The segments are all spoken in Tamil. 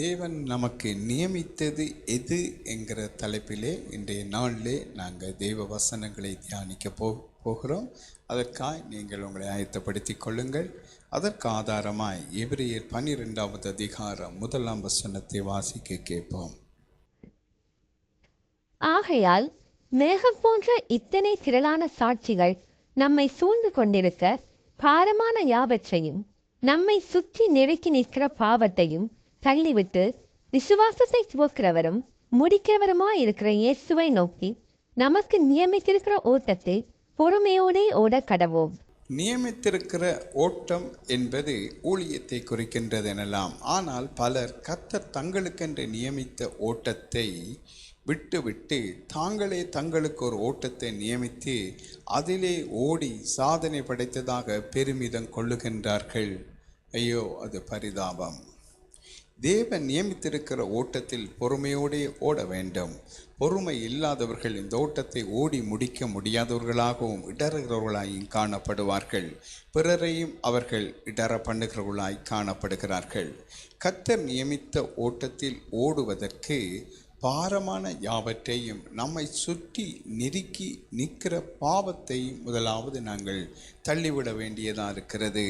தேவன் நமக்கு நியமித்தது எது என்கிற தலைப்பிலே இன்றைய நாளிலே நாங்கள் தெய்வ வசனங்களை தியானிக்க போ போகிறோம். அதற்காய் நீங்கள் உங்களை ஆயத்தப்படுத்திக் கொள்ளுங்கள். அதற்கு ஆதாரமாய் எபிரேயர் பன்னிரெண்டாவது அதிகாரம் முதலாம் வசனத்தை வாசிக்க கேட்போம். ஆகையால் மேகம் போன்ற இத்தனை திரளான சாட்சிகள் நம்மை சூழ்ந்து கொண்டிருக்க பாரமான யாவற்றையும் நம்மை சுற்றி நெருக்கி நிற்கிற பாவத்தையும் தள்ளிவிட்டு விசுவாசத்தை துவக்கிறவரும் முடிக்கிறவருமாய் இருக்கிற இயேசுவை நோக்கி நமக்கு நியமித்திருக்கிற ஓட்டத்தை பொறுமையோடே ஓட கடவோம். நியமித்திருக்கிற ஓட்டம் என்பது ஊழியத்தை குறிக்கின்றது எனலாம் ஆனால் பலர் கத்தர் தங்களுக்கென்று நியமித்த ஓட்டத்தை விட்டுவிட்டு தாங்களே தங்களுக்கு ஒரு ஓட்டத்தை நியமித்து அதிலே ஓடி சாதனை படைத்ததாக பெருமிதம் கொள்ளுகின்றார்கள். ஐயோ அது பரிதாபம். தேவன் நியமித்திருக்கிற ஓட்டத்தில் பொறுமையோடே ஓட வேண்டும். பொறுமை இல்லாதவர்கள் இந்த ஓட்டத்தை ஓடி முடிக்க முடியாதவர்களாகவும் இடறுகிறவர்களாயும் காணப்படுவார்கள். பிறரையும் அவர்கள் இடற பண்ணுகிறவர்களாய் காணப்படுகிறார்கள். கத்தர் நியமித்த ஓட்டத்தில் ஓடுவதற்கு பாரமான யாவற்றையும் நம்மை சுற்றி நெருக்கி நிற்கிற பாவத்தையும் முதலாவது நாங்கள் தள்ளிவிட வேண்டியதாக இருக்கிறது.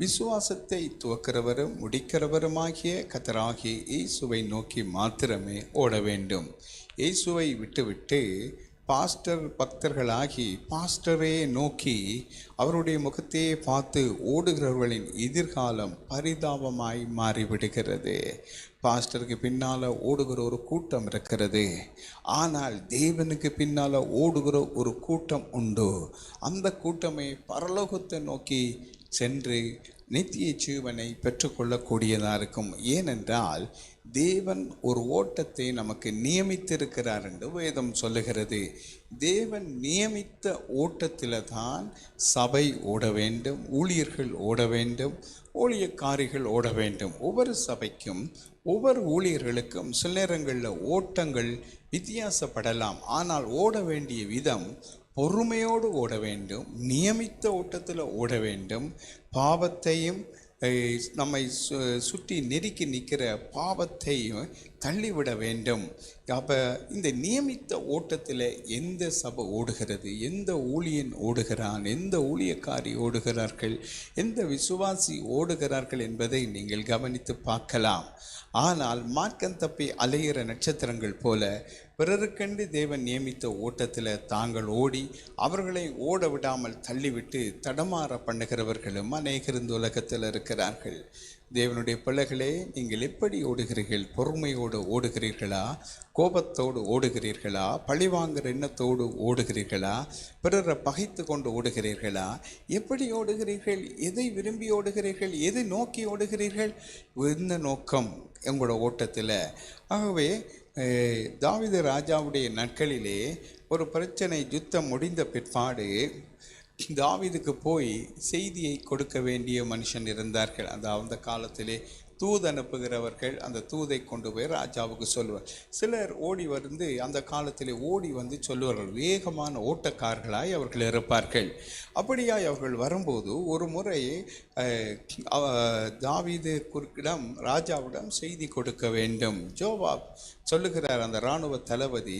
விசுவாசத்தை துவக்கிறவரும் முடிக்கிறவருமாகிய கத்தராகிய இயேசுவை நோக்கி மாத்திரமே ஓட வேண்டும். இயேசுவை விட்டுவிட்டு பாஸ்டர் பக்தர்களாகி பாஸ்டரே நோக்கி அவருடைய முகத்தையே பார்த்து ஓடுகிறவர்களின் எதிர்காலம் பரிதாபமாய் மாறிவிடுகிறது. பாஸ்டருக்கு பின்னால் ஓடுகிற ஒரு கூட்டம் இருக்கிறது. ஆனால் தேவனுக்கு பின்னால் ஓடுகிற ஒரு கூட்டம் உண்டு. அந்த கூட்டமே பரலோகத்தை நோக்கி சென்று நித்திய ஜீவனை பெற்றுக்கொள்ளக்கூடியதாக இருக்கும் ஏனென்றால் தேவன் ஒரு ஓட்டத்தை நமக்கு நியமித்திருக்கிறார் என்று வேதம் சொல்லுகிறது. தேவன் நியமித்த ஓட்டத்தில் தான் சபை ஓட வேண்டும் ஊழியர்கள் ஓட வேண்டும் ஊழியக்காரிகள் ஓட வேண்டும். ஒவ்வொரு சபைக்கும் ஒவ்வொரு ஊழியர்களுக்கும் சில நேரங்களில் ஓட்டங்கள் வித்தியாசப்படலாம். ஆனால் ஓட வேண்டிய விதம் பொறுமையோடு ஓட வேண்டும் நியமித்த ஓட்டத்தில் ஓட வேண்டும். பாவத்தையும் நம்மை சு சுற்றி நெருக்கி நிற்கிற பாவத்தையும் தள்ளிவிட வேண்டும். அப்போ இந்த நியமித்த ஓட்டத்தில் எந்த சபை ஓடுகிறது எந்த ஊழியன் ஓடுகிறான் எந்த ஊழியக்காரி ஓடுகிறார்கள் எந்த விசுவாசி ஓடுகிறார்கள் என்பதை நீங்கள் கவனித்து பார்க்கலாம். ஆனால் மார்க்கம் தப்பி அலைகிற நட்சத்திரங்கள் போல பிறருக்கென்று தேவன் நியமித்த ஓட்டத்தில் தாங்கள் ஓடி அவர்களை ஓட விடாமல் தள்ளிவிட்டு தடமாற பண்ணுகிறவர்களும் அநேகர் இந்த உலகத்தில் இருக்கிறார்கள். தேவனுடைய பிள்ளைகளே நீங்கள் எப்படி ஓடுகிறீர்கள்? பொறுமையோடு ஓடுகிறீர்களா? கோபத்தோடு ஓடுகிறீர்களா? பழிவாங்குற எண்ணத்தோடு ஓடுகிறீர்களா? பிறரை பகைத்து கொண்டு ஓடுகிறீர்களா? எப்படி ஓடுகிறீர்கள்? எதை விரும்பி ஓடுகிறீர்கள்? எதை நோக்கி ஓடுகிறீர்கள்? என்ன நோக்கம் உங்களோட ஓட்டத்தில். ஆகவே தாவித ராஜாவுடைய நாட்களிலே ஒரு பிரச்சனை யுத்தம் முடிந்த பிற்பாடு தாவிதுக்கு போய் செய்தியை கொடுக்க வேண்டிய மனுஷன் இருந்தார்கள். அந்த அந்த காலத்திலே தூது அனுப்புகிறவர்கள் அந்த தூதை கொண்டு போய் ராஜாவுக்கு சொல்லுவார். சிலர் ஓடி வந்து அந்த காலத்தில் ஓடி வந்து சொல்லுவார்கள் வேகமான ஓட்டக்காரர்களாய் அவர்கள் இருப்பார்கள். அப்படியாய் அவர்கள் வரும்போது ஒரு முறை தாவீது குறுக்கிடம் ராஜாவிடம் செய்தி கொடுக்க வேண்டும். ஜோவா சொல்லுகிறார் அந்த இராணுவ தளபதி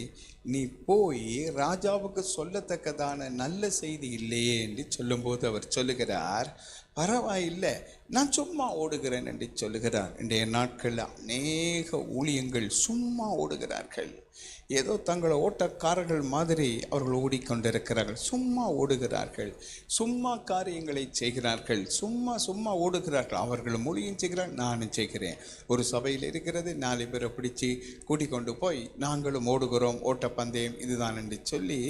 நீ போய் ராஜாவுக்கு சொல்லத்தக்கதான நல்ல செய்தி இல்லையே என்று சொல்லும்போது அவர் சொல்லுகிறார் பரவாயில்லை நான் சும்மா ஓடுகிறேன் என்று சொல்லுகிறார். இன்றைய நாட்களில் அநேக ஊழியங்கள் சும்மா ஓடுகிறார்கள். ஏதோ தங்களை ஓட்டக்காரர்கள் மாதிரி அவர்கள் ஓடிக்கொண்டிருக்கிறார்கள். சும்மா ஓடுகிறார்கள். சும்மா காரியங்களை செய்கிறார்கள். சும்மா சும்மா ஓடுகிறார்கள். அவர்கள் மொழியும் செய்கிறார்கள் நானும் செய்கிறேன். ஒரு சபையில் இருக்கிறது நாலு பேரை பிடிச்சி கூட்டிக் கொண்டு போய் நாங்களும் ஓடுகிறோம் ஓட்டப்பந்தயம் இதுதான் என்று சொல்லி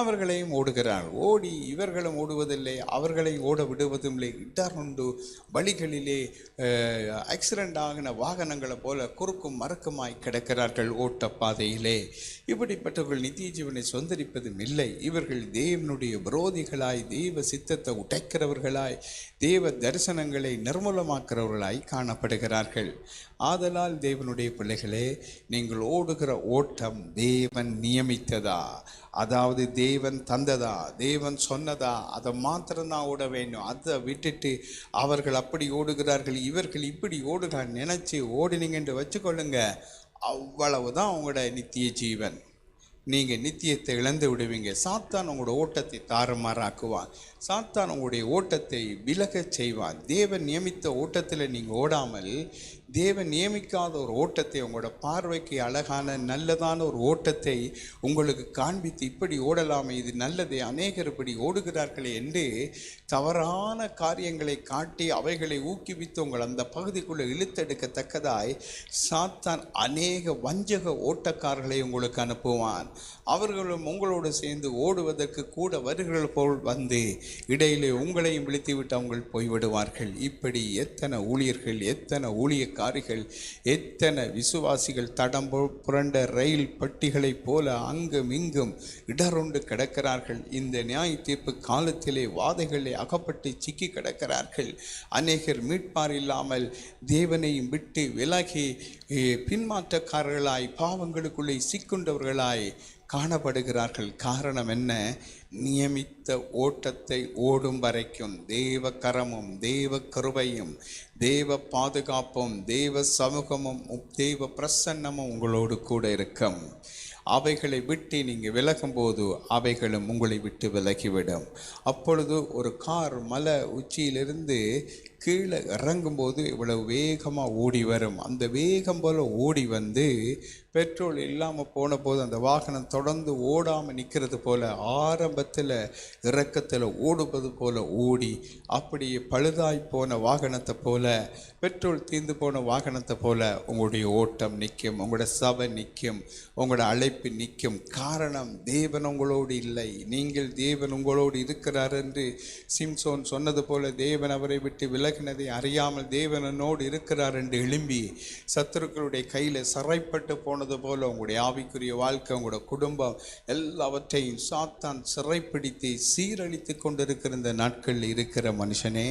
அவர்களையும் ஓடுகிறார்கள் ஓடி இவர்களும் ஓடுவதில்லை. அவர்களை ஓட விடுவதும் இல்லை இடருண்டு வழிகளிலே ஆக்சிடெண்ட் ஆகின வாகனங்களை போல குறுக்கும் மறக்குமாய் கிடக்கிறார்கள் ஓட்டப்பாதையிலே. இப்படிப்பட்டவர்கள் நித்திய ஜீவனை சொந்தரிப்பதும் இல்லை. இவர்கள் தேவனுடைய விரோதிகளாய் தெய்வ சித்தத்தை உடைக்கிறவர்களாய் தேவ தரிசனங்களை நிர்மூலமாக்கிறவர்களாய் காணப்படுகிறார்கள். ஆதலால் தேவனுடைய பிள்ளைகளே நீங்கள் ஓடுகிற ஓட்டம் தேவன் நியமித்ததா? அதாவது தேவன் தந்ததா? தேவன் சொன்னதா? அதை மாத்திரம்தான் ஓட வேண்டும். அதை விட்டுட்டு அவர்கள் அப்படி ஓடுகிறார்கள் இவர்கள் இப்படி ஓடுகிறார் நினச்சி ஓடினீங்கன்று வச்சுக்கொள்ளுங்க. அவ்வளவுதான் உங்களோட நித்திய ஜீவன். நீங்கள் நித்தியத்தை இழந்து விடுவீங்க. சாத்தான் உங்களோட ஓட்டத்தை தாறுமாறாக்குவான். சாத்தான் உங்களுடைய ஓட்டத்தை விலகச் செய்வான். தேவன் நியமித்த ஓட்டத்தில் நீங்கள் ஓடாமல் தேவன் நியமிக்காத ஒரு ஓட்டத்தை உங்களோட பார்வைக்கு அழகான நல்லதான ஒரு ஓட்டத்தை உங்களுக்கு காண்பித்து இப்படி ஓடலாமே இது நல்லது அநேகர் இப்படி ஓடுகிறார்களே என்று தவறான காரியங்களை காட்டி அவைகளை ஊக்குவித்து உங்கள் அந்த பகுதிக்குள்ளே இழுத்தெடுக்கத்தக்கதாய் சாத்தான் அநேக வஞ்சக ஓட்டக்காரர்களை உங்களுக்கு அனுப்புவான். அவர்களும் உங்களோடு சேர்ந்து ஓடுவதற்கு கூட வருகிறது போல் வந்து இடையிலே உங்களையும் விழித்துவிட்டு அவங்கள் போய்விடுவார்கள். இப்படி எத்தனை ஊழியர்கள் எத்தனை ஊழியக்காரிகள் எத்தனை விசுவாசிகள் தடம் புரண்ட ரயில் பட்டிகளைப் போல அங்கும் இங்கும் இடருண்டு கிடக்கிறார்கள். இந்த நியாய தீர்ப்பு காலத்திலே வாதைகளே அகப்பட்டு சிக்கி கிடக்கிறார்கள். அநேகர் மீட்பார் இல்லாமல் தேவனையும் விட்டு விலகி பின்மாற்றக்காரர்களாய் பாவங்களுக்குள்ளே சிக்குண்டவர்களாய் காணப்படுகிறார்கள். காரணம் என்ன? நியமித்த ஓட்டத்தை ஓடும் வரைக்கும் தேவ கரமும் தேவ கருவையும் தேவ பாதுகாப்பும் தேவ சமூகமும் தேவ பிரசன்னமும் உங்களோடு கூட இருக்கும். அவைகளை விட்டு நீங்கள் விலகும்போது அவைகளும் உங்களை விட்டு விலகிவிடும். அப்பொழுது ஒரு கார் மலை உச்சியிலிருந்து கீழே இறங்கும்போது இவ்வளவு வேகமாக ஓடி வரும். அந்த வேகம் போல் ஓடி வந்து பெட்ரோல் இல்லாமல் போன போது அந்த வாகனம் தொடர்ந்து ஓடாமல் நிற்கிறது போல் ஆரம்பத்தில் இறக்கத்தில் ஓடுவது போல் ஓடி அப்படியே பழுதாய் போன வாகனத்தை போல் பெட்ரோல் தீர்ந்து போன வாகனத்தை போல் உங்களுடைய ஓட்டம் நிற்கும் உங்களோட சபை நிற்கும் உங்களோட அழைப்பு நிற்கும். காரணம் தேவன் உங்களோடு இல்லை. நீங்கள் தேவன் உங்களோடு இருக்கிறார் என்று சிம்சோன் சொன்னது போல தேவன் அவரை விட்டு விலகினதை அறியாமல் தேவனோடு இருக்கிறார் என்று எழும்பி சத்துருக்களுடைய கையில் சரைப்பட்டு போனது போல உங்களுடைய ஆவிக்குரிய வாழ்க்கை உங்களோட குடும்பம் எல்லாவற்றையும் சாத்தான் சிறைப்பிடித்து சீரழித்து கொண்டிருக்கிற இந்த நாட்களில் இருக்கிற மனுஷனே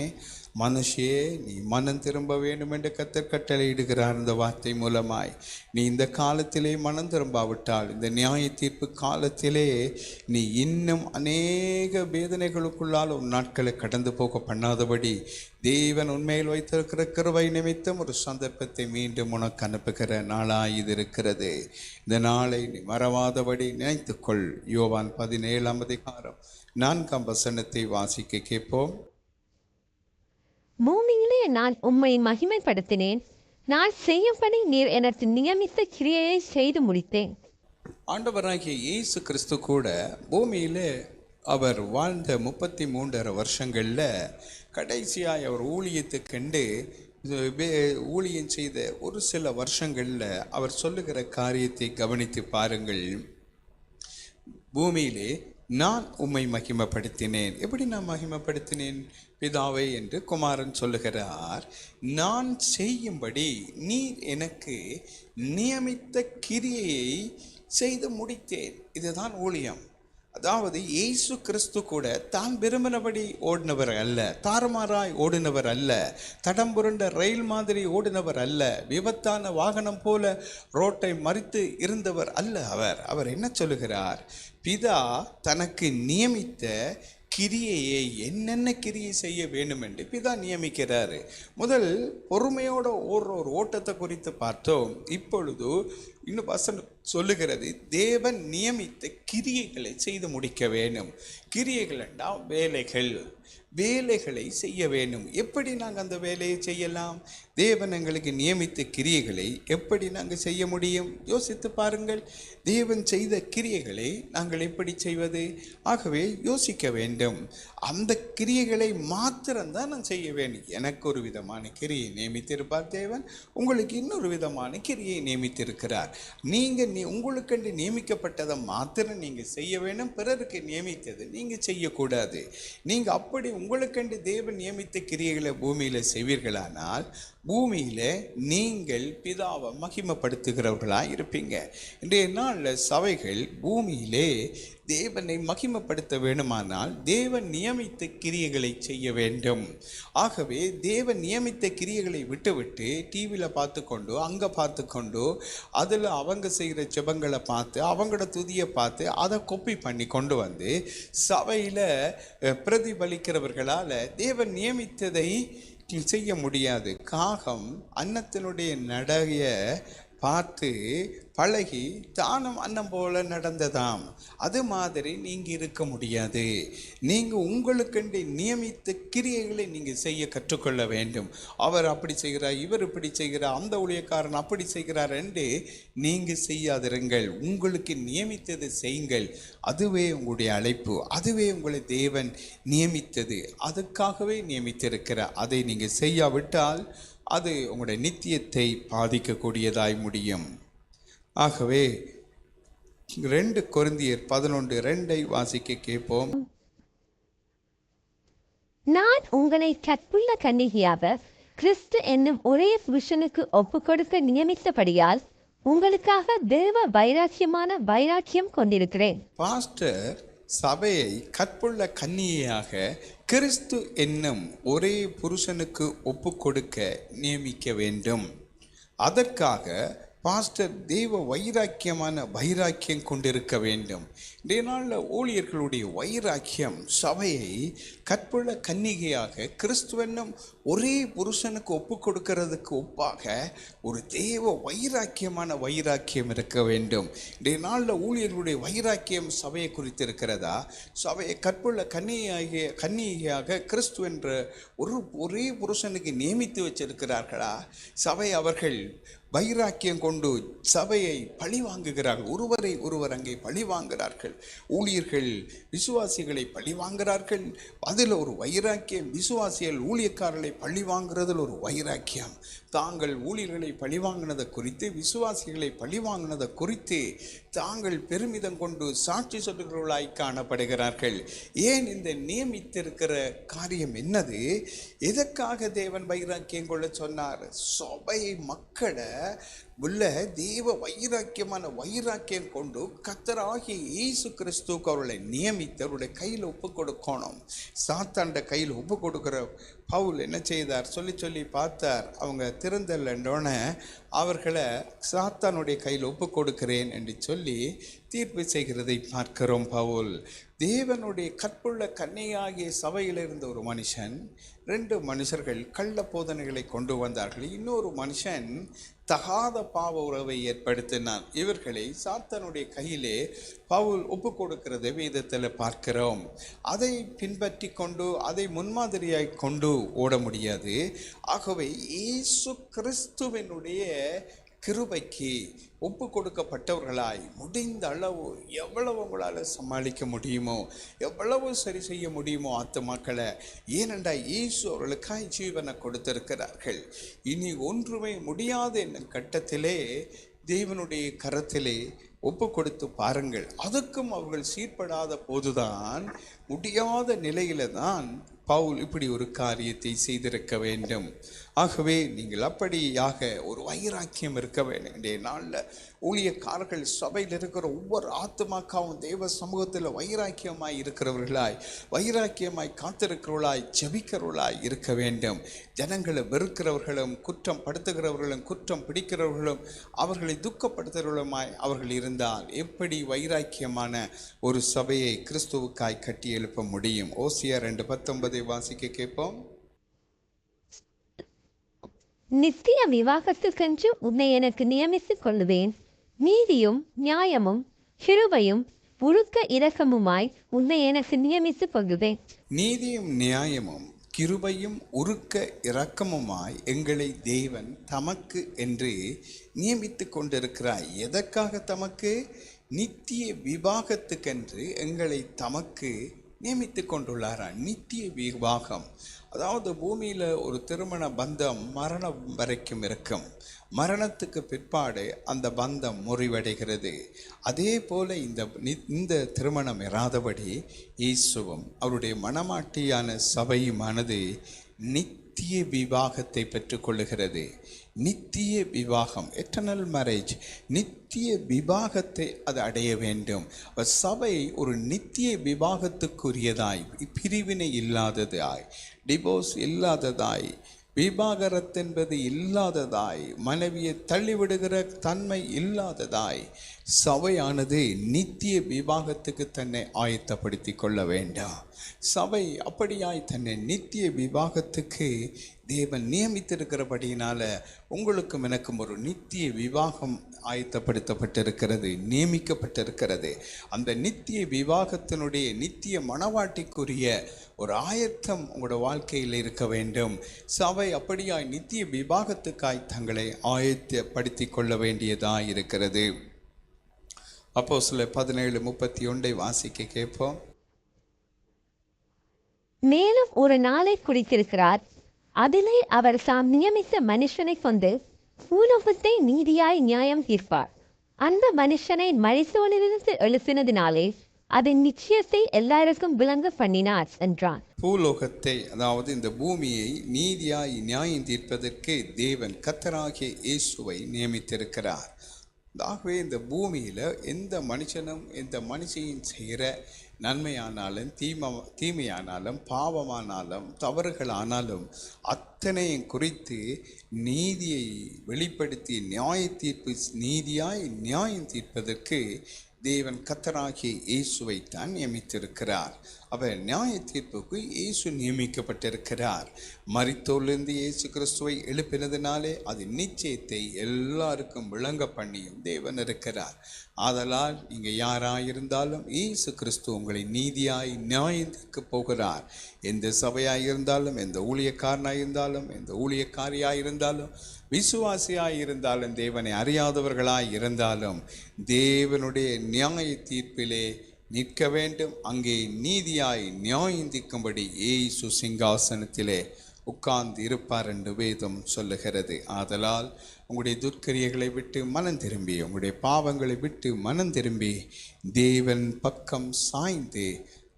மனுஷே நீ மனம் திரும்ப வேண்டும் என்று கத்தர் கட்டளையிடுகிறார் இந்த வார்த்தை மூலமாய். நீ இந்த காலத்திலே மனம் திரும்பாவிட்டால் இந்த நியாய தீர்ப்பு காலத்திலே நீ இன்னும் அநேக வேதனைகளுக்குள்ளால் உன் நாட்களை கடந்து போக பண்ணாதபடி தேவன் உண்மையில் வைத்திருக்கிற கிருவை நிமித்தம் ஒரு சந்தர்ப்பத்தை மீண்டும் உனக்கு அனுப்புகிற நாளாய் இது இருக்கிறது இந்த நாளை நீ மறவாதபடி நினைத்துக்கொள். யோவான் பதினேழாம் அதிகாரம் நான்காம் வசனத்தை வாசிக்க கேட்போம். பூமியிலே நான் உம்மை மகிமைப்படுத்தினேன். நான் செய்யும்படி நீர் எனக்கு நியமித்த கிரியையை செய்து முடித்தேன். ஆண்டவராகிய இயேசு கிறிஸ்து கூட பூமியிலே அவர் வாழ்ந்த முப்பத்தி மூன்றரை வருஷங்களில் கடைசியாக அவர் ஊழியத்தை வே- ஊழியம் செய்த ஒரு சில வருஷங்களில் அவர் சொல்லுகிற காரியத்தை கவனித்து பாருங்கள். பூமியிலே நான் உம்மை மகிமைப்படுத்தினேன். எப்படி நான் மகிமைப்படுத்தினேன்? பிதாவை என்று குமாரன் சொல்லுகிறார் நான் செய்யும்படி நீர் எனக்கு நியமித்த கிரியையை செய்து முடித்தேன். இதுதான் ஊழியம். அதாவது இயேசு கிறிஸ்து கூட தான் விரும்பினபடி ஓடினவர் அல்ல தாறுமாறாய் ஓடினவர் அல்ல தடம் புரண்ட ரயில் மாதிரி ஓடினவர் அல்ல விபத்தான வாகனம் போல ரோட்டை மறித்து இருந்தவர் அல்ல அவர். அவர் என்ன சொல்லுகிறார் பிதா தனக்கு நியமித்த கிரியையை என்னென்ன கிரியை செய்ய வேண்டும் என்று பிதா நியமிக்கிறாரு. முதல் பொறுமையோட ஓடுற ஒரு ஓட்டத்தை குறித்து பார்த்தோம். இப்பொழுது இன்னும் வசனம் சொல்லுகிறது தேவன் நியமித்த கிரியைகளை செய்து முடிக்க வேண்டும். கிரியைகள் என்றால் வேலைகள். வேலைகளை செய்ய வேண்டும். எப்படி நாங்கள் அந்த வேலையை செய்யலாம்? தேவன் எங்களுக்கு நியமித்த கிரியைகளை எப்படி நாங்கள் செய்ய முடியும்? யோசித்து பாருங்கள். தேவன் செய்த கிரியைகளை நாங்கள் எப்படி செய்வது? ஆகவே யோசிக்க வேண்டும். அந்த கிரியைகளை மாத்திரம்தான் நான் செய்ய வேண்டும். எனக்கு ஒரு விதமான கிரியை நியமித்திருப்பார் தேவன். உங்களுக்கு இன்னொரு விதமான கிரியை நியமித்திருக்கிறார். நீங்கள் நீ உங்களுக்கென்று நியமிக்கப்பட்டதை மாத்திரம் நீங்கள் செய்ய வேண்டும். பிறருக்கு நியமித்தது நீங்கள் செய்யக்கூடாது. நீங்கள் அப்படி உங்களுக்கென்று தேவன் நியமித்த கிரியைகளை பூமியில் செய்வீர்களானால் பூமியில் நீங்கள் பிதாவை மகிமப்படுத்துகிறவர்களாக இருப்பீங்க இன்றைய நாளில் சபைகள் பூமியிலே தேவனை மகிமப்படுத்த வேண்டுமானால் தேவன் நியமித்த கிரியைகளை செய்ய வேண்டும். ஆகவே தேவன் நியமித்த கிரியைகளை விட்டுவிட்டு டிவியில் பார்த்து கொண்டோ அங்கே பார்த்து கொண்டோ அதில் அவங்க செய்கிற ஜெபங்களை பார்த்து அவங்களோட துதியை பார்த்து அதை கொப்பி பண்ணி கொண்டு வந்து சபையில் பிரதிபலிக்கிறவர்களால் தேவன் நியமித்ததை செய்ய முடியாது. காகம் அன்னத்தினுடைய நடைய பார்த்து பழகி தானும் அன்னம் போல நடந்ததாம். அது மாதிரி நீங்கள் இருக்க முடியாது. நீங்கள் உங்களுக்கென்று நியமித்த கிரியைகளை நீங்கள் செய்ய கற்றுக்கொள்ள வேண்டும். அவர் அப்படி செய்கிறார் இவர் இப்படி செய்கிறார் அந்த ஊழியக்காரன் அப்படி செய்கிறார் என்று நீங்கள் செய்யாதிருங்கள். உங்களுக்கு நியமித்தது செய்யுங்கள். அதுவே உங்களுடைய அழைப்பு. அதுவே உங்களை தேவன் நியமித்தது. அதுக்காகவே நியமித்திருக்கிறார். அதை நீங்கள் செய்யாவிட்டால் அது உங்களுடைய நித்தியத்தை பாதிக்கக்கூடியதாய் முடியும். ஆகவே ரெண்டு கொரிந்தியர் பதினொன்று ரெண்டை வாசிக்க கேட்போம். நான் உங்களை கற்புள்ள கன்னிகையாக கிறிஸ்து என்னும் ஒரே புருஷனுக்கு ஒப்புக் கொடுக்க நியமித்தபடியால் உங்களுக்காக தேவ வைராக்கியமான வைராக்கியம் கொண்டிருக்கிறேன். பாஸ்டர் சபையை கற்புள்ள கன்னியாக கிறிஸ்து என்னும் ஒரே புருஷனுக்கு ஒப்பு கொடுக்க நியமிக்க வேண்டும். அதற்காக பாஸ்டர் தெய்வ வைராக்கியமான வைராக்கியம் கொண்டிருக்க வேண்டும். இன்றைய நாளில் ஊழியர்களுடைய வைராக்கியம் சபையை கற்புள்ள கன்னிகையாக கிறிஸ்துவனும் ஒரே புருஷனுக்கு ஒப்பு கொடுக்கிறதுக்கு ஒப்பாக ஒரு தேவ வைராக்கியமான வைராக்கியம் இருக்க வேண்டும். இன்றைய நாளில் ஊழியர்களுடைய வைராக்கியம் சபையை குறித்து இருக்கிறதா சபையை கற்புள்ள கன்னியாகிய கன்னிகையாக கிறிஸ்து என்ற ஒரு ஒரே புருஷனுக்கு நியமித்து வச்சிருக்கிறார்களா? சபை அவர்கள் வைராக்கியம் கொண்டு சபையை பழி வாங்குகிறார்கள். ஒருவரை ஒருவர் அங்கே பழி வாங்குகிறார்கள். ஊழியர்கள் விசுவாசிகளை பழி வாங்குகிறார்கள். அதில் ஒரு வைராக்கியம் விசுவாசிகள் ஊழியக்காரர்களை பழி வாங்குறதில் ஒரு வைராக்கியம். தாங்கள் ஊழியர்களை பழி வாங்கினதை குறித்து விசுவாசிகளை பழி வாங்கினதை குறித்து தாங்கள் பெருமிதம் கொண்டு சாட்சி சொல்லுகிறவர்களாய் காணப்படுகிறார்கள். ஏன் இந்த நியமித்திருக்கிற காரியம் என்னது? எதற்காக தேவன் வைராக்கியம் கொள்ள சொன்னார்? சபை மக்களை உள்ள தேவ வைராக்கியமான வைராக்கியம் கொண்டு கத்தராகி இயேசு கிறிஸ்துக்கு அவர்களை நியமித்து அவருடைய கையில் ஒப்பு கொடுக்கணும். சாத்தாண்ட கையில் ஒப்பு கொடுக்குற பவுல் என்ன செய்தார்? சொல்லி சொல்லி பார்த்தார். அவங்க திறந்தல்லோடனே அவர்களை சாத்தானுடைய கையில் ஒப்பு கொடுக்கிறேன் என்று சொல்லி தீர்ப்பு செய்கிறதை பார்க்கிறோம் பவுல். தேவனுடைய கற்புள்ள கன்னையாகிய சபையில் இருந்த ஒரு மனுஷன் ரெண்டு மனுஷர்கள் கள்ள போதனைகளை கொண்டு வந்தார்கள். இன்னொரு மனுஷன் தகாத பாவ உறவை ஏற்படுத்தினான். இவர்களை சாத்தனுடைய கையிலே பவுல் ஒப்பு கொடுக்கிறது வேதத்தில் பார்க்கிறோம். அதை பின்பற்றி கொண்டு அதை முன்மாதிரியாய் கொண்டு ஓட முடியாது. ஆகவே இயேசு கிறிஸ்துவனுடைய கிருபைக்கு ஒப்பு கொடுக்கப்பட்டவர்களாய் முடிந்த அளவு எவ்வளவு உங்களால் சமாளிக்க முடியுமோ எவ்வளவு சரி செய்ய முடியுமோ ஆத்துமாக்களை ஏனென்றா இயேசு அவர்களுக்காய் ஜீவனை கொடுத்திருக்கிறார்கள். இனி ஒன்றுமே முடியாது என்னும் கட்டத்திலே தேவனுடைய கரத்திலே ஒப்பு கொடுத்து பாருங்கள். அதுக்கும் அவர்கள் சீர்படாத போதுதான் முடியாத நிலையில தான் பவுல் இப்படி ஒரு காரியத்தை செய்திருக்க வேண்டும். ஆகவே நீங்கள் அப்படியாக ஒரு வைராக்கியம் இருக்க வேண்டும் இன்றைய நாளில் ஊழியக்காரர்கள் சபையில் இருக்கிற ஒவ்வொரு ஆத்மாக்காவும் தேவ சமூகத்தில் வைராக்கியமாய் இருக்கிறவர்களாய் வைராக்கியமாய் காத்திருக்கிறவர்களாய் ஜபிக்கிறவர்களாய் இருக்க வேண்டும். ஜனங்களை வெறுக்கிறவர்களும் குற்றம் படுத்துகிறவர்களும் குற்றம் பிடிக்கிறவர்களும் அவர்களை துக்கப்படுத்துகிறவர்களுமாய் அவர்கள் இருந்தால் எப்படி வைராக்கியமான ஒரு சபையை கிறிஸ்துவுக்காய் கட்டி எழுப்ப முடியும்? ஓசியா ரெண்டு பத்தொன்பதை வாசிக்க கேட்போம். நித்திய விவாகத்துக்கென்று உன்னை எனக்கு நியமித்துக் கொள்ளுவேன். நீதியும் நியாயமும் கிருபையும் உருக்க இரக்கமுமாய் உன்னை எனக்கு நியமித்துக் கொள்ளுவேன் நீதியும் நியாயமும் கிருபையும் உருக்க இரக்கமுமாய் எங்களை தேவன் தமக்கு என்று நியமித்து கொண்டிருக்கிறாய் எதற்காக தமக்கு? நித்திய விவாகத்துக்கென்று எங்களை தமக்கு நியமித்து கொண்டுள்ளாரா நித்திய விவாகம் அதாவது பூமியில் ஒரு திருமண பந்தம் மரணம் வரைக்கும் இருக்கும். மரணத்துக்கு பிற்பாடு அந்த பந்தம் முறிவடைகிறது. அதே போல் இந்த நி- இந்த திருமணம் இராதபடி இயேசுவும் அவருடைய மனமாட்டியான சபையுமானது நித்திய விவாகத்தை பெற்றுக்கொள்ளுகிறது. நித்திய விவாகம் எட்டர்னல் மேரேஜ் நித்திய விவாகத்தை அது அடைய வேண்டும். சபை ஒரு நித்திய விவாகத்துக்குரியதாய் பிரிவினை இல்லாததாய் டிவோர்ஸ் இல்லாததாய் விவாகரத்து என்பது இல்லாததாய் மனைவியை தள்ளிவிடுகிற தன்மை இல்லாததாய் சபையானது நித்திய விவாகத்துக்கு தன்னை ஆயத்தப்படுத்தி கொள்ள வேண்டாம். சபை அப்படியாய் தன்னை நித்திய விவாகத்துக்கு தேவன் நியமித்திருக்கிறபடியினால் உங்களுக்கும் எனக்கும் ஒரு நித்திய விவாகம் ஆயத்தப்படுத்தப்பட்டிருக்கிறது நியமிக்கப்பட்டிருக்கிறது. அந்த நித்திய விவாகத்தினுடைய நித்திய மனவாட்டிக்குரிய ஒரு ஆயத்தம் உங்களோட வாழ்க்கையில் இருக்க வேண்டும். சபை அப்படியாய் நித்திய விவாகத்துக்காய் தங்களை ஆயத்தப்படுத்தி கொள்ள வேண்டியதாக இருக்கிறது. அப்போ சில பதினேழு முப்பத்தி ஒன்றை வாசிக்க கேட்போம். மேலும் ஒரு நாளை குறித்திருக்கிறார் அதிலே அவர் தாம் நியமித்த மனுஷனை கொண்டு பூலோகத்தை நீதியாய் நியாயம் தீர்ப்பார். அந்த மனுஷனை மரித்தோனிலிருந்து எழுப்பினதினாலே அதன் நிச்சயத்தை எல்லாருக்கும் விளங்க பண்ணினார் என்றான். பூலோகத்தை அதாவது இந்த பூமியை நீதியாய் நியாயம் தீர்ப்பதற்கு தேவன் கத்தராகிய இயேசுவை நியமித்திருக்கிறார். ஆகவே இந்த பூமியில் எந்த மனுஷனும் எந்த மனுஷையும் செய்கிற நன்மையானாலும் தீம தீமையானாலும் பாவமானாலும் தவறுகளானாலும் அத்தனையும் குறித்து நீதியை வெளிப்படுத்தி நியாய தீர்ப்பு நீதியாய் நியாயம் தீர்ப்பதற்கு தேவன் கத்தராகிய இயேசுவை தான் நியமித்திருக்கிறார். அவர் நியாய தீர்ப்புக்கு இயேசு நியமிக்கப்பட்டிருக்கிறார். மறித்தோலிருந்து இயேசு கிறிஸ்துவை எழுப்பினதுனாலே அது நிச்சயத்தை எல்லாருக்கும் விளங்க பண்ணியும் தேவன் இருக்கிறார். ஆதலால் நீங்கள் யாராயிருந்தாலும் இயேசு கிறிஸ்து உங்களை நீதியாய் நியாயத்திற்கு போகிறார். எந்த சபையாக இருந்தாலும் எந்த ஊழியக்காரனாய் இருந்தாலும் எந்த ஊழியக்காரியாய் இருந்தாலும் விசுவாசியாய் இருந்தாலும் தேவனை அறியாதவர்களாய் இருந்தாலும் தேவனுடைய நியாய தீர்ப்பிலே நிற்க வேண்டும். அங்கே நீதியாய் நியாயந்திக்கும்படி ஏசு சிங்காசனத்திலே உட்கார்ந்து இருப்பார் என்று வேதம் சொல்லுகிறது. ஆதலால் உங்களுடைய துர்க்கரியங்களை விட்டு மனம் திரும்பி உங்களுடைய பாவங்களை விட்டு மனம் திரும்பி தேவன் பக்கம் சாய்ந்து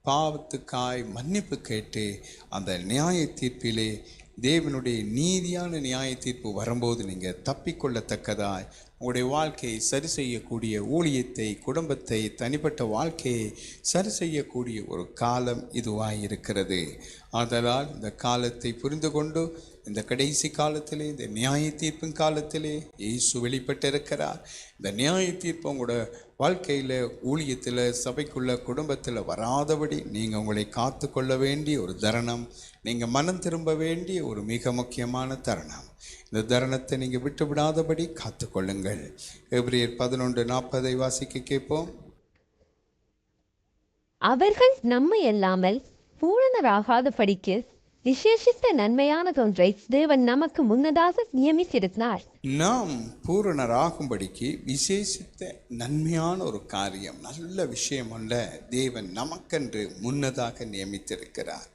பாவத்துக்காய் மன்னிப்பு கேட்டு அந்த நியாய தீர்ப்பிலே தேவனுடைய நீதியான நியாய தீர்ப்பு வரும்போது நீங்கள் தப்பிக்கொள்ளத்தக்கதாய் உங்களுடைய வாழ்க்கையை சரி செய்யக்கூடிய ஊழியத்தை குடும்பத்தை தனிப்பட்ட வாழ்க்கையை சரி செய்யக்கூடிய ஒரு காலம் இதுவாக இருக்கிறது ஆதலால் இந்த காலத்தை புரிந்து கொண்டு இந்த கடைசி காலத்திலே இந்த நியாய தீர்ப்பின் காலத்திலே இயேசு வெளிப்பட்டிருக்கிறார். இந்த நியாய தீர்ப்பு உங்களோட வாழ்க்கையில் ஊழியத்தில் சபைக்குள்ள குடும்பத்தில் வராதபடி நீங்கள் உங்களை காத்து கொள்ள வேண்டிய ஒரு தருணம் நீங்கள் மனம் திரும்ப வேண்டிய ஒரு மிக முக்கியமான தருணம். இந்த தருணத்தை நீங்கள் விட்டு விடாதபடி காத்து கொள்ளுங்கள் எப்ரியர் பதினொன்று நாற்பதை வாசிக்க கேட்போம். அவர்கள் நம்மை அல்லாமல் விசேஷித்த விசேஷித்த நன்மையானதொன்றை தேவன் நமக்கு முன்னதாக நியமித்திருந்தார் நாம் பூரணராகும்படிக்கு விசேஷித்த நன்மையான ஒரு காரியம் நல்ல விஷயம் அல்ல தேவன் நமக்கென்று முன்னதாக நியமித்திருக்கிறார்.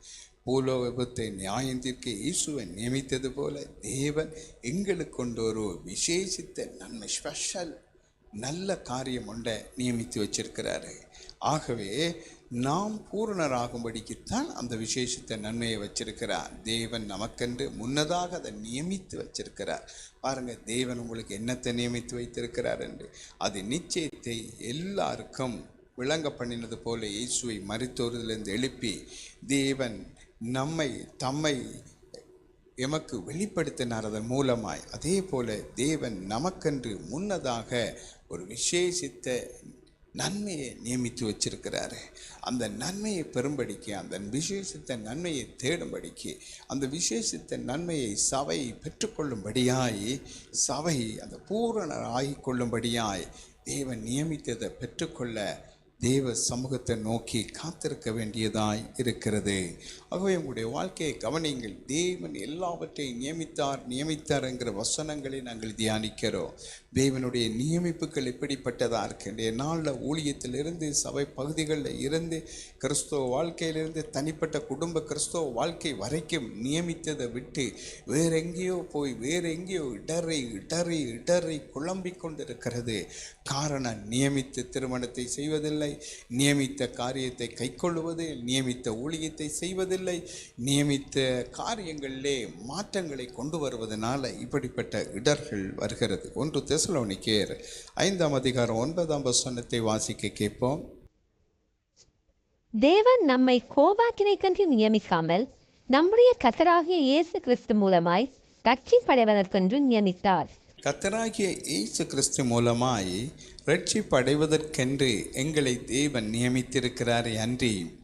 பூலோகத்தை நியாயத்திற்கு இயேசுவை நியமித்தது போல தேவன் எங்களுக்கு கொண்டு ஒரு விசேஷித்த நன்மை ஸ்பெஷல் நல்ல காரியம் ஒன்றை நியமித்து வச்சிருக்கிறாரு. ஆகவே நாம் பூரணராகும்படிக்குத்தான் அந்த விசேஷத்தை நன்மையை வச்சிருக்கிறார். தேவன் நமக்கென்று முன்னதாக அதை நியமித்து வச்சிருக்கிறார். பாருங்க தேவன் உங்களுக்கு என்னத்தை நியமித்து வைத்திருக்கிறார் என்று. அது நிச்சயத்தை எல்லாருக்கும் விளங்க பண்ணினது போல இயேசுவை மருத்துவரிலிருந்து எழுப்பி தேவன் நம்மை தம்மை எமக்கு வெளிப்படுத்தினார் அதன் மூலமாய். அதே போல தேவன் நமக்கென்று முன்னதாக ஒரு விசேஷித்த நன்மையை நியமித்து வச்சிருக்கிறாரு. அந்த நன்மையை பெறும்படிக்கு அந்த விசேஷத்த நன்மையை தேடும்படிக்கு அந்த விசேஷத்த நன்மையை சபை பெற்றுக்கொள்ளும்படியாய் சபை அந்த பூரணராகி கொள்ளும்படியாய் தேவன் நியமித்ததை பெற்றுக்கொள்ள தேவ சமூகத்தை நோக்கி காத்திருக்க வேண்டியதாய் இருக்கிறது. ஆகவே உங்களுடைய வாழ்க்கையை கவனியுங்கள். தேவன் எல்லாவற்றையும் நியமித்தார் நியமித்தார் என்கிற வசனங்களை நாங்கள் தியானிக்கிறோம். தேவனுடைய நியமிப்புகள் எப்படிப்பட்டதாக இருக்கின்ற நாளில் ஊழியத்திலிருந்து சபை பகுதிகளில் இருந்து கிறிஸ்தவ வாழ்க்கையிலிருந்து தனிப்பட்ட குடும்ப கிறிஸ்தவ வாழ்க்கை வரைக்கும் நியமித்ததை விட்டு வேற எங்கேயோ போய் வேற எங்கேயோ இடறி இடறி இடறி குழம்பிக் கொண்டிருக்கிறது. காரணம் நியமித்த திருமணத்தை செய்வதில்லை நியமித்த காரியத்தை கைக்கொள்வது நியமித்த ஊழியத்தை செய்வதில்லை நியமித்த காரியங்களிலே மாற்றங்களை கொண்டு வருவதனால இப்படிப்பட்ட இடர்கள் வருகிறது. ஒன்று தெசலோனிக்கேர் ஐந்தாம் அதிகாரம் ஒன்பதாம் வசனத்தை வாசிக்க கேட்போம். தேவன் நம்மை கோபாக்கினைக்கென்று நியமிக்காமல் நம்முடைய கத்தராகிய இயேசு கிறிஸ்து மூலமாய் ரட்சிப்படைவதற்கென்று நியமித்தார். கத்தராகிய இயேசு கிறிஸ்து மூலமாய் ரட்சிப்படைவதற்கென்று எங்களை தேவன் நியமித்திருக்கிறாரே அன்றி.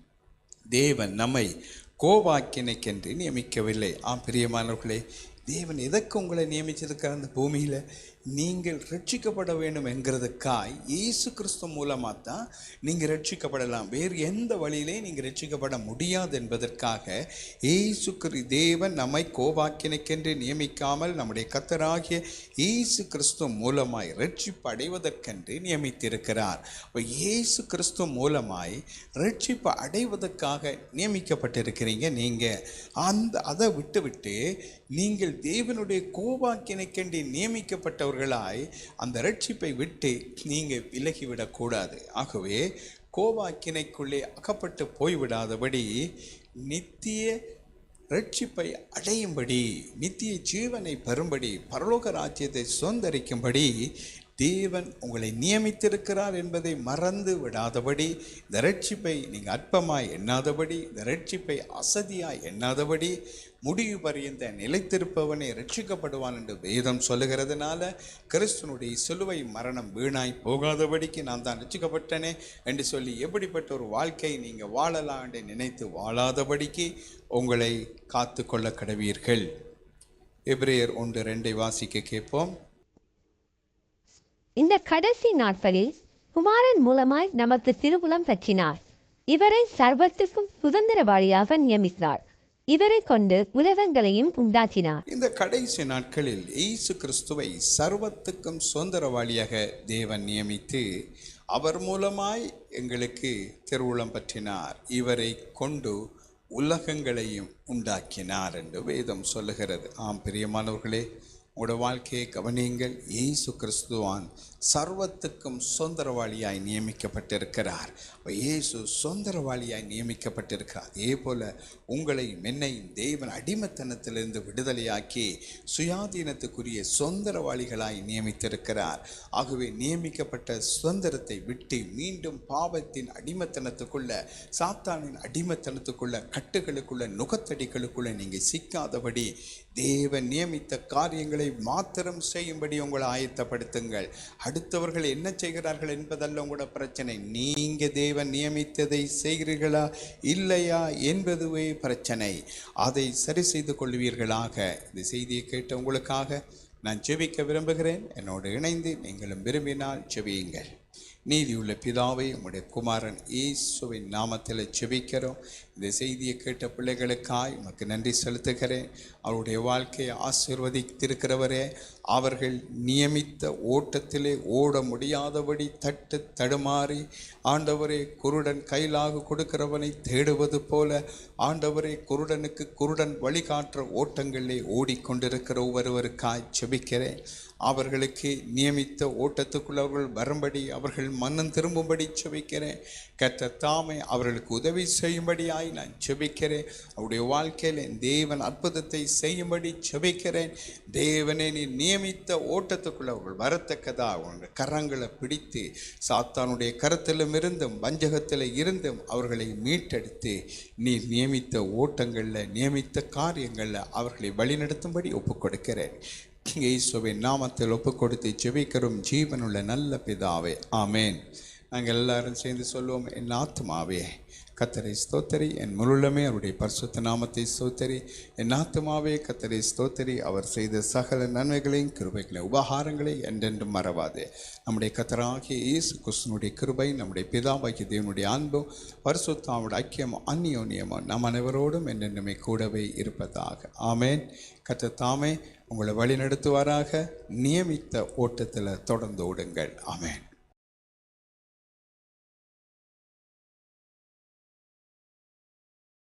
தேவன் நம்மை கோவாக்கினைக்கென்று நியமிக்கவில்லை. ஆம் பிரியமானவர்களே தேவன் எதற்கு உங்களை நியமிச்சிருக்கார் அந்த பூமியில் நீங்கள் ரட்சிக்கப்பட வேண்டும் என்கிறதுக்காய் இயேசு கிறிஸ்து மூலமாக தான் நீங்கள் ரட்சிக்கப்படலாம். வேறு எந்த வழியிலே நீங்கள் ரட்சிக்கப்பட முடியாது என்பதற்காக இயேசு கிரி தேவன் நம்மை கோபாக்கினைக்கென்று நியமிக்காமல் நம்முடைய கத்தராகிய இயேசு கிறிஸ்து மூலமாய் ரட்சிப்பு அடைவதற்கென்று நியமித்திருக்கிறார். இப்போ இயேசு கிறிஸ்து மூலமாய் ரட்சிப்பு அடைவதற்காக நியமிக்கப்பட்டிருக்கிறீங்க. நீங்கள் அந்த அதை விட்டுவிட்டு நீங்கள் தேவனுடைய கோபாக்கினைக்கென்று நியமிக்கப்பட்டவர்களாய் அந்த ரட்சிப்பை விட்டு நீங்கள் விலகிவிடக்கூடாது. ஆகவே கோபாக்கினைக்குள்ளே அகப்பட்டு போய்விடாதபடி நித்திய ரட்சிப்பை அடையும்படி நித்திய ஜீவனை பெறும்படி பரலோக ராஜ்யத்தை சுதந்திரிக்கும்படி தேவன் உங்களை நியமித்திருக்கிறார் என்பதை மறந்து விடாதபடி இந்த ரட்சிப்பை நீங்கள் அற்பமாய் எண்ணாதபடி இந்த ரட்சிப்பை அசதியாய் எண்ணாதபடி முடிவு பரியந்த நிலைத்திருப்பவனே ரட்சிக்கப்படுவான் என்று வேதம் சொல்லுகிறதுனால கிறிஸ்துனுடைய சிலுவை மரணம் வீணாய் போகாதபடிக்கு நான் தான் ரட்சிக்கப்பட்டனே என்று சொல்லி எப்படிப்பட்ட ஒரு வாழ்க்கை நீங்கள் வாழலாம் என்று நினைத்து வாழாதபடிக்கு உங்களை காத்து கொள்ள கடவீர்கள். எப்ரேயர் ஒன்று ரெண்டை வாசிக்க கேட்போம். இந்த கடைசி நாட்களில் குமாரன் மூலமாய் நமக்கு திருவுளம் பற்றினார். இவரை சர்வத்துக்கும் சுதந்திரவாளியாக நியமித்தார். இவரை கொண்டு உலகங்களையும் உண்டாக்கினார். இந்த கடைசி நாட்களில் இயேசு கிறிஸ்துவை சர்வத்துக்கும் சுதந்திரவாளியாக தேவன் நியமித்து அவர் மூலமாய் எங்களுக்கு திருவுளம் பற்றினார். இவரை கொண்டு உலகங்களையும் உண்டாக்கினார் என்று வேதம் சொல்லுகிறது. ஆம் பிரியமானவர்களே உங்களோட வாழ்க்கையை கவனியுங்கள். இயேசு கிறிஸ்துவான் சர்வத்துக்கும் சுதந்திரவாளியாய் நியமிக்கப்பட்டிருக்கிறார். இயேசு சுதந்திரவாளியாய் நியமிக்கப்பட்டிருக்கிறார். அதே போல உங்களையும் என்னையும் தேவன் அடிமத்தனத்திலிருந்து விடுதலையாக்கி சுயாதீனத்துக்குரிய சுதந்திரவாளிகளாய் நியமித்திருக்கிறார். ஆகவே நியமிக்கப்பட்ட சுதந்திரத்தை விட்டு மீண்டும் பாவத்தின் அடிமத்தனத்துக்குள்ள சாத்தானின் அடிமத்தனத்துக்குள்ள கட்டுகளுக்குள்ள நுகத்தடிகளுக்குள்ள நீங்கள் சிக்காதபடி தேவன் நியமித்த காரியங்களை மாத்திரம் செய்யும்படி உங்களை ஆயத்தப்படுத்துங்கள். அடுத்தவர்கள் என்ன செய்கிறார்கள் என்பதல்ல உங்களோட பிரச்சனை. நீங்க தேவன் நியமித்ததை செய்கிறீர்களா? இல்லையா என்பதுவே பிரச்சனை. அதை சரி செய்து கொள்வீர்களாக. இந்த செய்தியை கேட்ட உங்களுக்காக நான் ஜெபிக்க விரும்புகிறேன். என்னோடு இணைந்து நீங்களும் விரும்பினால் ஜெபியுங்கள் நீதியுள்ள பிதாவை உம்முடைய குமாரன் இயேசுவின் நாமத்தில் செபிக்கிறோம் இந்த செய்தியை கேட்ட பிள்ளைகளுக்காய் உமக்கு நன்றி செலுத்துகிறேன். அவருடைய வாழ்க்கையை ஆசீர்வதித்திருக்கிறவரே அவர்கள் நியமித்த ஓட்டத்திலே ஓட முடியாதபடி தட்டு தடுமாறி ஆண்டவரே குருடன் கையிலாக கொடுக்கிறவனை தேடுவது போல ஆண்டவரே குருடனுக்கு குருடன் வழிகாட்டுற ஓட்டங்களிலே ஓடிக்கொண்டிருக்கிற ஒவ்வொருவருக்காய் செபிக்கிறேன் அவர்களுக்கு நியமித்த ஓட்டத்துக்குள் அவர்கள் வரும்படி அவர்கள் மன்னன் திரும்பும்படி செபிக்கிறேன். கற்ற தாமே அவர்களுக்கு உதவி செய்யும்படியாய் நான் செபிக்கிறேன். அவருடைய வாழ்க்கையில் என் தேவன் அற்புதத்தை செய்யும்படி செபிக்கிறேன். தேவனை நீ நியமித்த ஓட்டத்துக்குள் அவர்கள் வரத்தக்கதாக அவங்க கரங்களை பிடித்து சாத்தானுடைய கரத்திலும் இருந்தும் வஞ்சகத்தில் இருந்தும் அவர்களை மீட்டெடுத்து நீ நியமித்த ஓட்டங்களில் நியமித்த காரியங்களில் அவர்களை வழிநடத்தும்படி ஒப்புக் கொடுக்கிறேன் இயேசுவின் நாமத்தில் ஒப்பு கொடுத்து ஜெபிக்கிறோம். ஜீவனுள்ள நல்ல பிதாவே ஆமேன். நாங்கள் எல்லாரும் சேர்ந்து சொல்லுவோம் என் ஆத்மாவே கத்தரை ஸ்தோத்தரி. என் முருளமே அவருடைய பரிசுத்த நாமத்தை ஸ்தோத்தரி. என் ஆத்மாவே கத்தரை ஸ்தோத்தரி. அவர் செய்த சகல நன்மைகளையும் கிருபைகளையும் உபகாரங்களை என்றென்றும் மறவாதே. நம்முடைய கத்தராகிய இயேசு கிருஷ்ணனுடைய கிருபை நம்முடைய பிதாவாகிய தேவனுடைய அன்பும் பரிசுத்தாவோட ஐக்கியமும் அந்நியோன்யமும் நம் அனைவரோடும் என்றென்றுமே கூடவே இருப்பதாக. ஆமேன். கத்த தாமே உங்களை வழி நடத்துவாராக நியமித்த ஓட்டத்தில் தொடர்ந்து ஓடுங்கள். ஆமேன்.